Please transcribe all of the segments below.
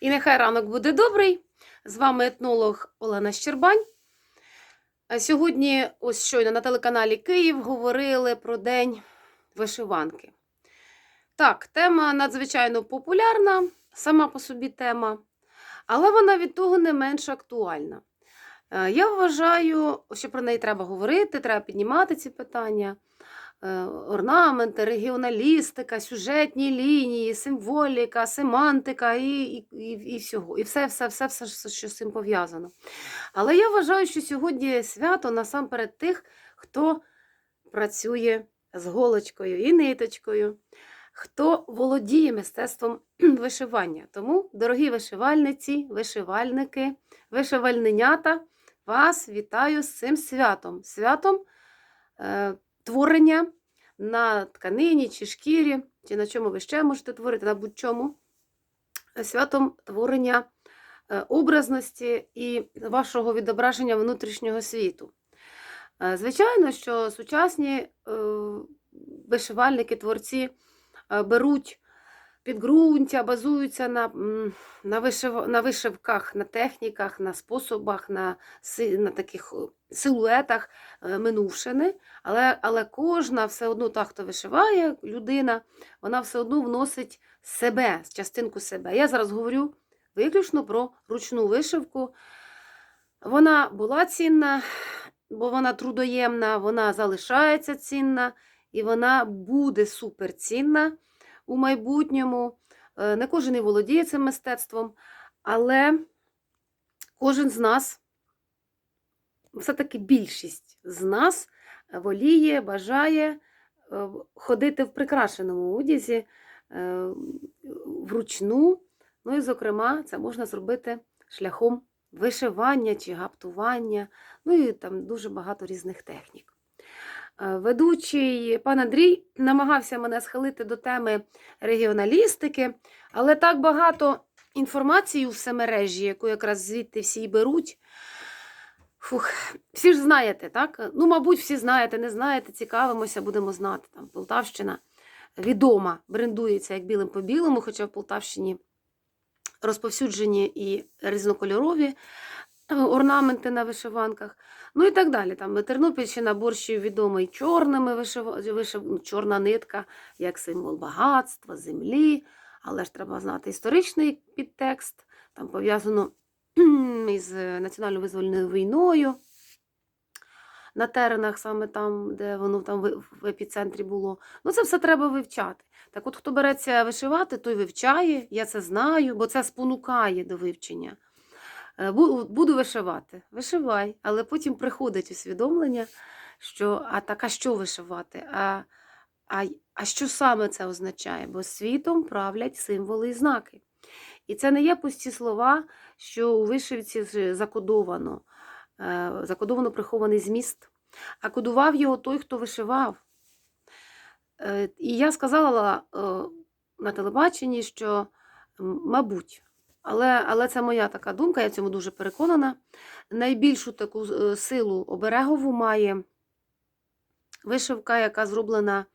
І нехай ранок буде добрий. З вами етнолог Олена Щербань. Сьогодні, ось щойно на телеканалі Київ говорили про День вишиванки. Так, тема надзвичайно популярна, сама по собі тема, але вона від того не менш актуальна. Е, Я вважаю, що про неї треба говорити, треба піднімати ці питання. Е, Орнаменти, регіоналістика, сюжетні лінії, символіка, семантика і, і, і, всього. І все, все, все, все, все, що з цим пов'язано. Але я вважаю, що сьогодні свято насамперед тих, хто працює з голочкою і ниточкою, хто володіє мистецтвом вишивання. Тому, дорогі вишивальниці, вишивальники, вишивальненята, вас вітаю з цим святом. Святом е, творення на тканині чи шкірі, чи на чому ви ще можете творити, на будь-чому. Святом творення е, образності і вашого відображення внутрішнього світу. Е, Звичайно, що сучасні е, вишивальники, творці е, беруть підґрунтя, базуються на, на, вишив, на вишивках, на техніках, на способах, на, на таких е, силуетах е, минувшини, але, але кожна все одно та, хто вишиває, людина, вона все одно вносить себе, частинку себе. Я зараз говорю виключно про ручну вишивку. Вона була цінна, бо вона трудоємна, вона залишається цінна і вона буде суперцінна у майбутньому. Е, Не кожен і володіє цим мистецтвом, але кожен з нас, все-таки більшість з нас воліє, бажає е, ходити в прикрашеному одязі е, вручну. Ну і, зокрема, це можна зробити шляхом вишивання чи гаптування, ну і там дуже багато різних технік. Е, Ведучий пан Андрій намагався мене схилити до теми регіоналістики, але так багато інформації у всемережі, яку якраз звідти всі й беруть. Фух, всі ж знаєте, так? Ну, мабуть, всі знаєте, не знаєте, цікавимося, будемо знати. Там Полтавщина відома, брендується як білим по білому, хоча в Полтавщині розповсюджені і різнокольорові орнаменти на вишиванках. Ну і так далі. Там Тернопільщина борщів відомий чорними вишив... Вишив... ну, чорна нитка як символ багатства, землі. Але ж треба знати історичний підтекст. Там пов'язано із національно визвольною війною. На теренах, саме там, де воно там в епіцентрі було. Ну, це все треба вивчати. Так от, хто береться вишивати, той вивчає, я це знаю, бо це спонукає до вивчення. Е, бу- Буду вишивати. Вишивай, але потім приходить усвідомлення, що а так, а що вишивати? А, а, а що саме це означає? Бо світом правлять символи і знаки. І це не є пусті слова, що у вишивці закодовано, е, закодовано прихований зміст, а кодував його той, хто вишивав. Е, І я сказала на телебаченні, що, мабуть, але, але це моя така думка, я в цьому дуже переконана. Найбільшу таку е, силу оберегову має вишивка, яка зроблена,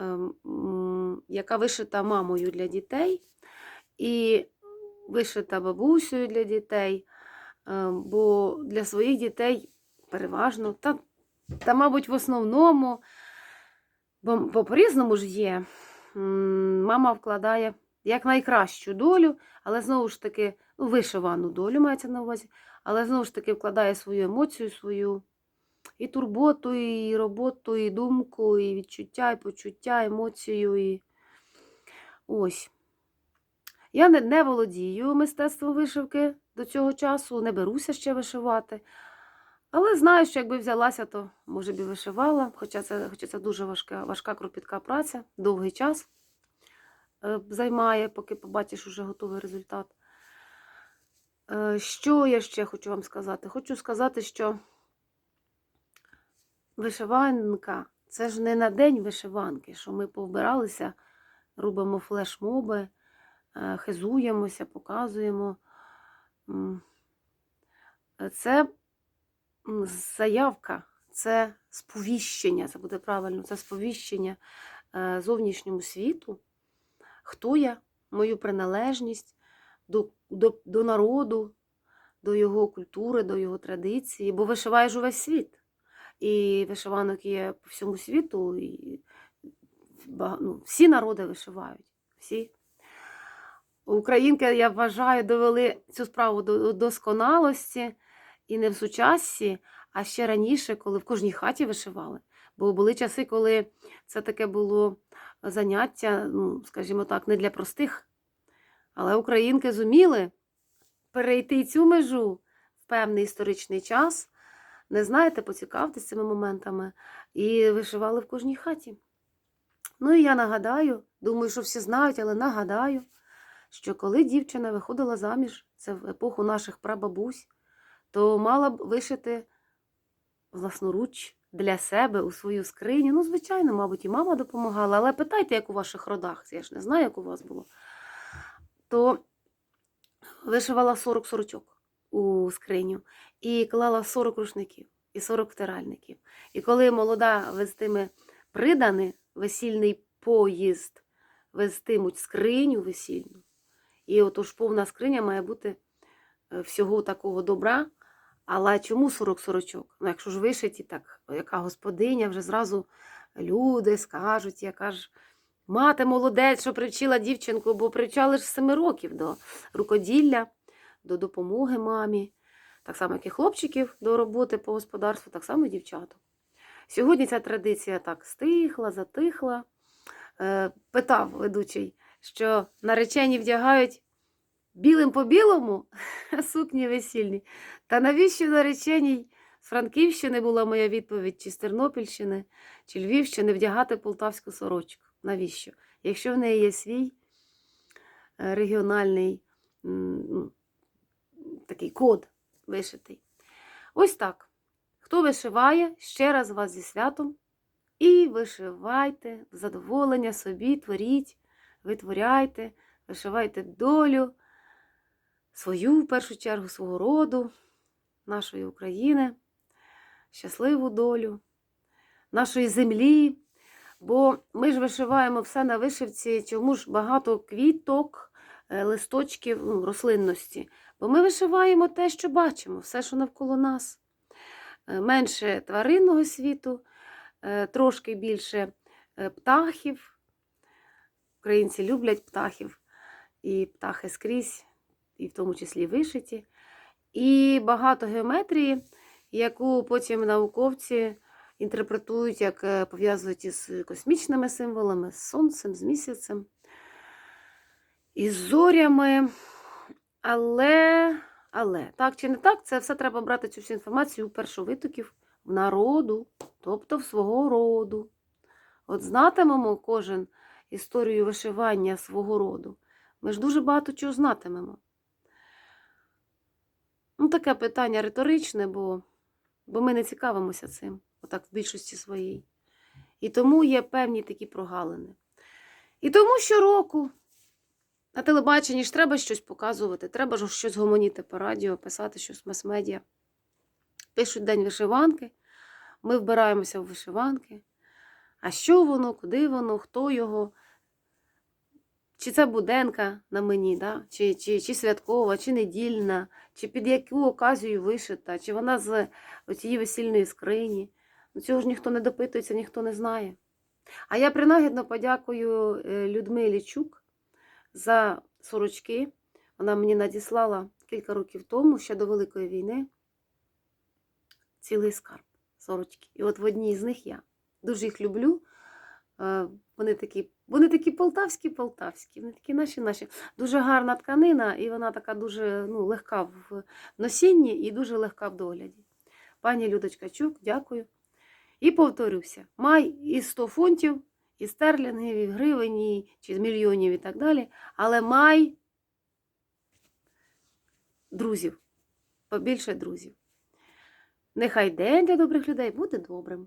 ем, яка вишита мамою для дітей, і вишита бабусею для дітей, ем, бо для своїх дітей переважно, та, та мабуть, в основному, бо, по-різному ж є, мама вкладає як найкращу долю, але знову ж таки, ну, вишивану долю мається на увазі, але знову ж таки вкладає свою емоцію, свою і турботу, і роботу, і думку, і відчуття, і почуття, емоцію. І... Ось. Я не, не володію мистецтвом вишивки до цього часу, не беруся ще вишивати. Але знаю, що якби взялася, то може б і вишивала, хоча це, хоча це дуже важка, важка кропітка праця, довгий час займає, поки побачиш уже готовий результат. Е, Що я ще хочу вам сказати? Хочу сказати, що вишиванка це ж не на день вишиванки, що ми повбиралися, робимо флешмоби, е, хизуємося, показуємо. Е, Це заявка, це сповіщення, це буде правильно, це сповіщення е, зовнішньому світу, хто я, мою приналежність, до, до, до народу, до його культури, до його традиції, бо вишиваєш увесь світ. І вишиванок є по всьому світу, і ну, всі народи вишивають. Всі. Українки, я вважаю, довели цю справу до досконалості і не в сучасті, а ще раніше, коли в кожній хаті вишивали. Бо були часи, коли це таке було заняття, ну, скажімо так, не для простих. Але українки зуміли перейти цю межу в певний історичний час. Не знаєте, поцікавтесь цими моментами. І вишивали в кожній хаті. Ну і я нагадаю, думаю, що всі знають, але нагадаю, що коли дівчина виходила заміж, це в епоху наших прабабусь, то мала б вишити власноруч для себе у свою скриню. Ну, звичайно, мабуть, і мама допомагала, але питайте, як у ваших родах, я ж не знаю, як у вас було. То вишивала 40 сорочок у скриню і клала 40 рушників і 40 втиральників. І коли молода вестиме придане весільний поїзд, вестимуть скриню весільну, і отож повна скриня має бути е, всього такого добра. Але чому 40 сорочок? Ну, якщо ж вишиті, так яка господиня, вже зразу люди скажуть, яка ж мати молодець, що привчила дівчинку, бо привчали ж з 7 років до рукоділля, до допомоги мамі. Так само, як і хлопчиків до роботи по господарству, так само і дівчаток. Сьогодні ця традиція так стихла, затихла. Е, питав ведучий, що наречені вдягають білим по білому сукні весільні. Та навіщо нареченій з Франківщини була моя відповідь, чи з Тернопільщини, чи Львівщини вдягати полтавську сорочку? Навіщо? Якщо в неї є свій е, регіональний ну, такий код вишитий. Ось так. Хто вишиває, ще раз вас зі святом. І вишивайте задоволення собі, творіть, витворяйте, вишивайте долю свою, в першу чергу, свого роду, нашої України, щасливу долю, нашої землі. Бо ми ж вишиваємо все на вишивці, чому ж багато квіток, е, листочків ну, рослинності. Бо ми вишиваємо те, що бачимо, все, що навколо нас. Е, Менше тваринного світу, е, трошки більше птахів. Українці люблять птахів, і птахи скрізь, і в тому числі вишиті. І багато геометрії, яку потім науковці інтерпретують, як е, пов'язують із космічними символами, з сонцем, з місяцем, із зорями. Але, але, так чи не так, це все треба брати цю всю інформацію у першовитоків в народу, тобто в свого роду. От знатимемо кожен історію вишивання свого роду. Ми ж дуже багато чого знатимемо. Ну, таке питання риторичне, бо, бо ми не цікавимося цим, отак в більшості своїй. І тому є певні такі прогалини. І тому щороку на телебаченні ж треба щось показувати, треба ж щось гомоніти по радіо, писати щось в мас-медіа. Пишуть День вишиванки, ми вбираємося в вишиванки. А що воно, куди воно, хто його? Чи це буденка на мені, да? чи, чи, чи святкова, чи недільна, чи під яку оказію вишита, чи вона з цієї весільної скрині. Ну, цього ж ніхто не допитується, ніхто не знає. А я принагідно подякую е, Людмилі Чук за сорочки. Вона мені надіслала кілька років тому, ще до Великої війни, цілий скарб сорочки. І от в одній з них я дуже їх люблю. Е, Вони такі, вони такі полтавські, полтавські, вони такі наші наші. Дуже гарна тканина, і вона така дуже ну, легка в носінні і дуже легка в догляді. Пані Людочка Чук, дякую. І повторюся: май і 100 фунтів, і стерлінгів, і гривень, і, чи мільйонів і так далі. Але май друзів, побільше друзів. Нехай день для добрих людей буде добрим.